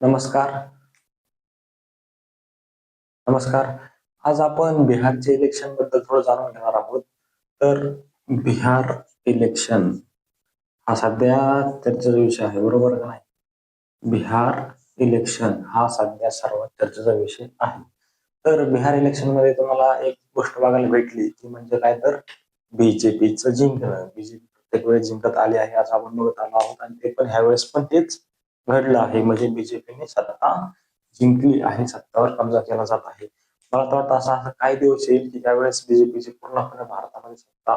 नमस्कार. नमस्कार. आज आपण बिहारचे इलेक्शनबद्दल थोडं जाणून घेणार आहोत. तर बिहार इलेक्शन हा सध्या चर्चेचा विषय आहे बरोबर का नाही? बिहार इलेक्शन हा सध्या सर्वात चर्चेचा विषय आहे. तर बिहार इलेक्शनमध्ये तुम्हाला एक गोष्ट बघायला भेटली ती म्हणजे काय तर बीजेपीचं जिंकणं. बीजेपी प्रत्येक वेळेस जिंकत आली आहे असं आपण बघत आलो आहोत. आणि ते पण ह्या वेळेस पण तेच घडलं आहे. म्हणजे बीजेपीने सत्ता जिंकली आहे. सत्तावर कब्जा केला जात आहे. मला तर वाटतं असा असा काही दिवस येईल की त्यावेळेस बीजेपीची पूर्णपणे भारतामध्ये सत्ता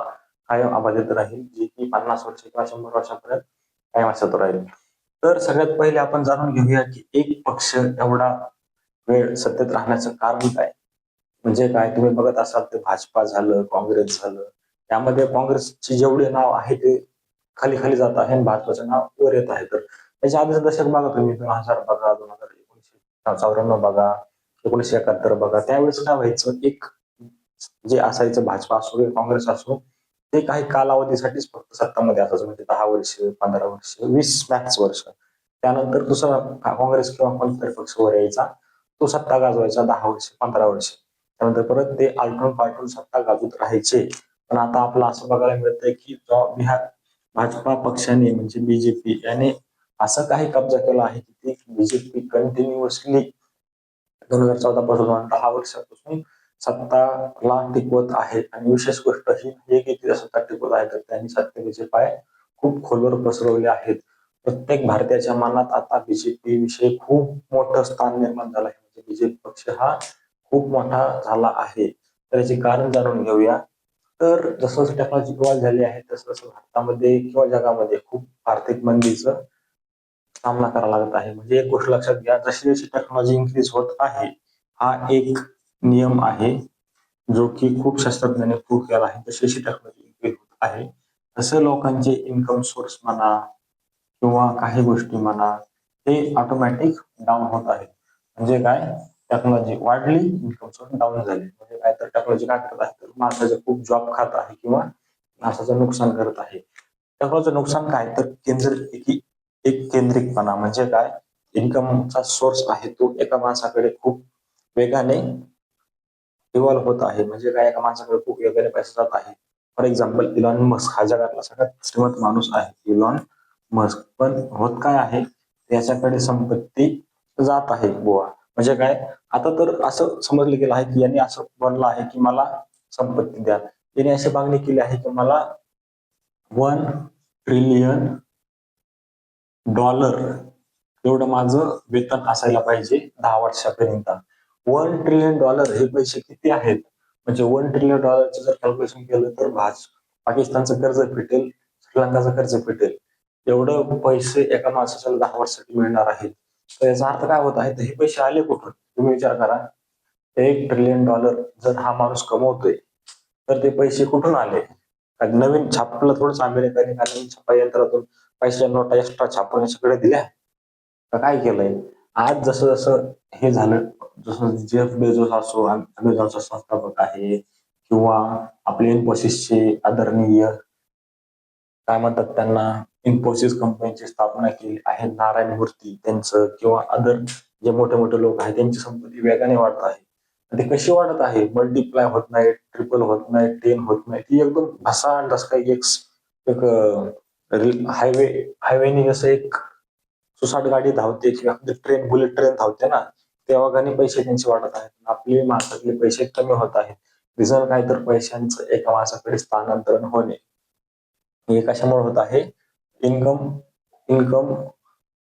कायम अबाधित राहील जी की पन्नास वर्ष किंवा शंभर वर्षापर्यंत कायम असत राहील. तर सगळ्यात पहिले आपण जाणून घेऊया की एक पक्ष एवढा वेळ सत्तेत राहण्याचं कारण काय? म्हणजे काय? तुम्ही बघत असाल ते भाजपा झालं काँग्रेस झालं. त्यामध्ये काँग्रेसचे जेवढे नाव आहे ते खाली खाली जात आहे आणि भाजपाचं नाव वर येत आहे. तर त्याच्या आधीचं दशक बघा तुम्ही दोन हजार बघा दोन हजार एकोणीशे चौऱ्याण्णव बघा एकोणीशे एकाहत्तर बघा त्यावेळेस काय व्हायचं एक जे असायचं भाजपा असो किंवा काँग्रेस असो ते काही कालावधीसाठीच फक्त सत्तामध्ये असायचं म्हणजे दहा वर्ष पंधरा वर्ष वीस मॅक्स वर्ष. त्यानंतर दुसरा काँग्रेस किंवा कोणतरी पक्ष वर यायचा तो सत्ता गाजवायचा दहा वर्ष पंधरा वर्ष. त्यानंतर परत ते आलटून पालटून सत्ता गाजवत राहायचे. पण आता आपलं असं बघायला मिळतंय की बिहार भाजपा पक्षाने म्हणजे बीजेपी याने असं काही कब्जा केला आहे की ते बीजेपी कंटिन्युअसली दोन हजार चौदा पासून दहा वर्षापासून सत्ताला टिकवत आहे. आणि विशेष गोष्ट ही आहे की ते सत्ता टिकवत आहे तर त्यांनी सत्तेचे पाय खूप खोलवर पसरवले आहेत. प्रत्येक भारतीयाच्या मनात आता बीजेपी विषयी खूप मोठं स्थान निर्माण झालं आहे. म्हणजे बीजेपी पक्ष हा खूप मोठा झाला आहे. तर याचे कारण जाणून घेऊया. तर जसं जसं टेक्नॉलॉजी इव्हॉल्व झाली आहे तसं तसं भारतामध्ये किंवा जगामध्ये खूप आर्थिक मंदीचं सामना करावा लागत आहे. म्हणजे एक गोष्ट लक्षात घ्या जशी जशी टेक्नॉलॉजी इन्क्रीज होत आहे हा एक नियम आहे जो की खूप शास्त्रज्ञांनी प्रूव्ह केला आहे. जशी जशी टेक्नॉलॉजी इन्क्रीज होत आहे तसे लोकांचे इन्कम सोर्स म्हणा किंवा काही गोष्टी म्हणा ते ऑटोमॅटिक डाऊन होत आहेत म्हणजे काय? टेक्नॉलॉजी वाढली इन्कम सोर्स डाऊन झाले. म्हणजे काय तर टेक्नॉलॉजी काय करत आहे? तर माणसाचं खूप जॉब खात आहे किंवा माणसाचं नुकसान करत आहे. टेक्नॉलॉजीचं नुकसान काय? तर केंद्र एक केंद्रितपणा म्हणजे काय? इन्कमचा सोर्स आहे तो एका माणसाकडे खूप वेगाने इव्हॉल्व्ह होत आहे. म्हणजे काय? एका माणसाकडे खूप वेगाने पैसा जात आहे. फॉर एक्झाम्पल इलॉन मस्क हा जगातला सगळ्यात श्रीमंत माणूस आहे. इलॉन मस्क पण होत काय आहे? त्याच्याकडे संपत्ती जात आहे गोवा म्हणजे काय? आता तर असं समजलं गेलं आहे की यांनी असं बनलं आहे की मला संपत्ती द्या. यांनी अशी मागणी केली आहे की मला वन ट्रिलियन डॉलर. एवढं माझं वेतन असायला पाहिजे दहा वर्षापर्यंत. वन ट्रिलियन डॉलर हे पैसे किती आहेत? म्हणजे वन ट्रिलियन डॉलरचं जर कॅल्क्युलेशन केलं तर भाज पाकिस्तानचं कर्ज फिटेल श्रीलंकाचं कर्ज फिटेल एवढं पैसे एका माणसाच्या दहा वर्षासाठी मिळणार आहेत. तर याचा अर्थ काय होत आहे? तर हे पैसे आले कुठून? तुम्ही विचार करा. एक ट्रिलियन डॉलर जर हा माणूस कमवतोय तर ते पैसे कुठून आले? नवीन छापलं थोडंच अमेरिकाने का नवीन छापा यंत्रातून पैशाच्या नोटा एक्स्ट्रा छापून सगळे दिल्या. का काय केलंय? आज जसं जसं हे झालं जसं जेफ बेझोस असो अमेझॉनचा संस्थापक आहे किंवा आपले इन्फोसिसचे आदरणीय काय म्हणतात त्यांना इन्फोसिस कंपनीची स्थापना केली आहे नारायण मूर्ती त्यांचं किंवा अदर जे मोठे मोठे लोक आहेत त्यांची संपत्ती वेगाने वाढत आहे. ते कशी वाढत आहे? मल्टिप्लाय होत नाही ट्रिपल होत नाही टेन होत नाही. ती एकदम भसाड जस काही एक हायवे हायवेने जसं एक सुसाट गाडी धावते किंवा ट्रेन बुलेट ट्रेन धावते ना तेव्हा वेगाने पैसे त्यांचे वाढत आहेत. आपले माणसातले पैसे कमी होत आहेत. रिझन काय तर पैशांचं एका माणसाकडे स्थानांतरण होणे. हे कशामुळे होत आहे? इन्कम इन्कम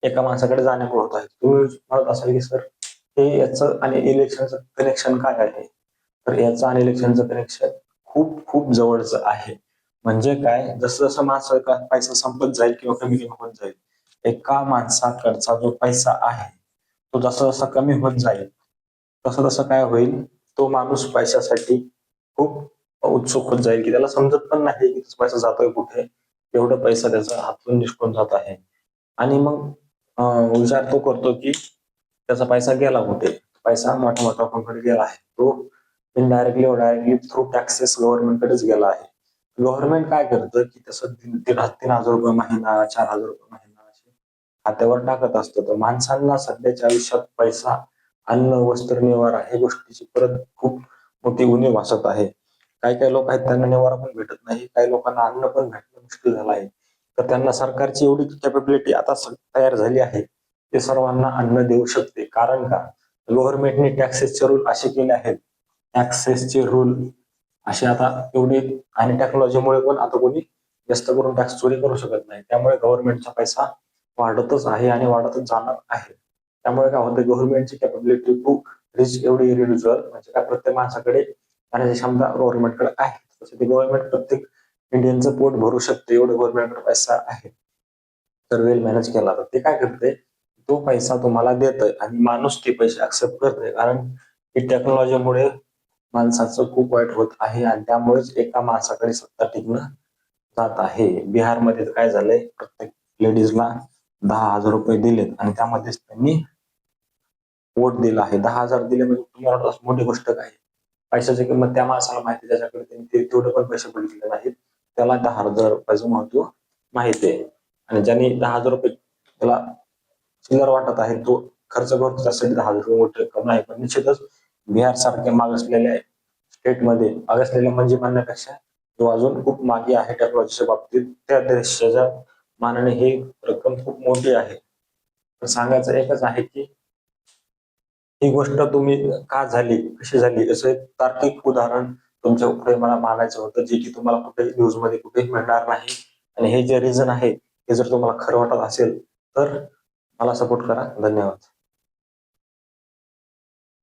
एका माणसाकडे जाण्यामुळे होत आहे. तुम्ही म्हणत असाल की सर हे याचं आणि इलेक्शनचं कनेक्शन काय आहे? तर याचं आणि इलेक्शनचं कनेक्शन खूप खूप जवळचं आहे. म्हणजे काय? जसं जसं माणसाचा पैसा संपत जाईल किंवा कमी कमी होत जाईल एका माणसाकडचा जो पैसा आहे तो जसा जसा कमी होत जाईल तसं तसं काय होईल? तो माणूस पैशासाठी खूप उत्सुक होत जाईल की त्याला समजत पण नाही की पैसा जातोय कुठे. एवढा पैसा त्याचा हातून निष्ठून जात आहे. आणि मग विचार तो करतो की त्याचा पैसा गेला होते. पैसा मोठ्या मोठ्या लोकांकडे गेला आहे. तो इनडायरेक्टली डायरेक्टली थ्रू टॅक्सेस गव्हर्नमेंटकडेच गेला आहे. गव्हर्नमेंट काय करतं की तसं तीन हजार रुपये महिना चार हजार रुपये महिना असे खात्यावर टाकत असतो. तर माणसांना सध्याच्या आयुष्यात पैसा अन्न वस्त्र निवारा हे गोष्टीची परत खूप मोठी उणीव भासत आहे. काही काही लोक आहेत त्यांना निवारा पण भेटत नाही. काही लोकांना अन्न पण भेटणं मुश्किल झालं आहे. तर त्यांना सरकारची एवढी कॅपेबिलिटी आता तयार झाली आहे. ते सर्वांना अन्न देऊ शकते. कारण का? गव्हर्नमेंटने टॅक्सेसचे रूल असे केले आहेत. टॅक्सेसचे रूल असे आता एवढी आणि टेक्नॉलॉजीमुळे पण आता कोणी जास्त करून टॅक्स चोरी करू शकत नाही. त्यामुळे गव्हर्नमेंटचा पैसा वाढतच आहे आणि वाढतच जाणार आहे. त्यामुळे काय होतं? गव्हर्नमेंटची कॅपेबिलिटी टू रिच एवढी इंडिव्हिज्युअल म्हणजे काय प्रत्येक माणसाकडे आणि क्षमता गव्हर्नमेंटकडे आहे. तसं ते गव्हर्नमेंट प्रत्येक इंडियनचं पोट भरू शकते. एवढं गव्हर्नमेंटकडे पैसा आहे. तर वेल मॅनेज केला. तर ते काय करते? तो पैसा तुम्हाला देतोय आणि माणूस ते पैसे ऍक्सेप्ट करतोय. कारण ही टेक्नॉलॉजीमुळे माणसाचं खूप वाईट होत आहे आणि त्यामुळेच एका माणसाकडे सत्ता टिकणं जात आहे. बिहारमध्ये काय झालंय? प्रत्येक लेडीजला दहा हजार रुपये दिलेत आणि त्यामध्येच त्यांनी वोट दिला आहे. दहा हजार दिले म्हणजे तुम्हाला मोठी गोष्ट काय? पैशाची किंमत त्या माणसाला माहिती त्याच्याकडे त्यांनी ते- तेवढे पण पैसे बघितले नाहीत. त्याला दहा हजार रुपयाचं महत्त्व माहिती आहे. आणि ज्यांनी दहा हजार रुपये त्याला चिल्लर वाटत आहे तो खर्च करतो त्यासाठी दहा हजार रुपये मोठी रक्कम नाही पण निश्चितच बिहार सारख्या मागासलेल्या स्टेटमध्ये मागासलेल्या म्हणजे म्हणण्यापेक्षा तो अजून खूप मागे आहे टेक्नॉलॉजीच्या बाबतीत. त्या देशाच्या मानाने ही रक्कम खूप मोठी आहे. तर सांगायचं एकच आहे की ही गोष्ट तुम्ही का झाली कशी झाली? असं एक तार्किक उदाहरण तुमच्यापुढे मला मानायचं होतं जे की तुम्हाला कुठेही न्यूजमध्ये कुठेही मिळणार नाही. आणि हे जे रिझन आहे हे जर तुम्हाला खरं वाटत असेल तर मला सपोर्ट करा. धन्यवाद.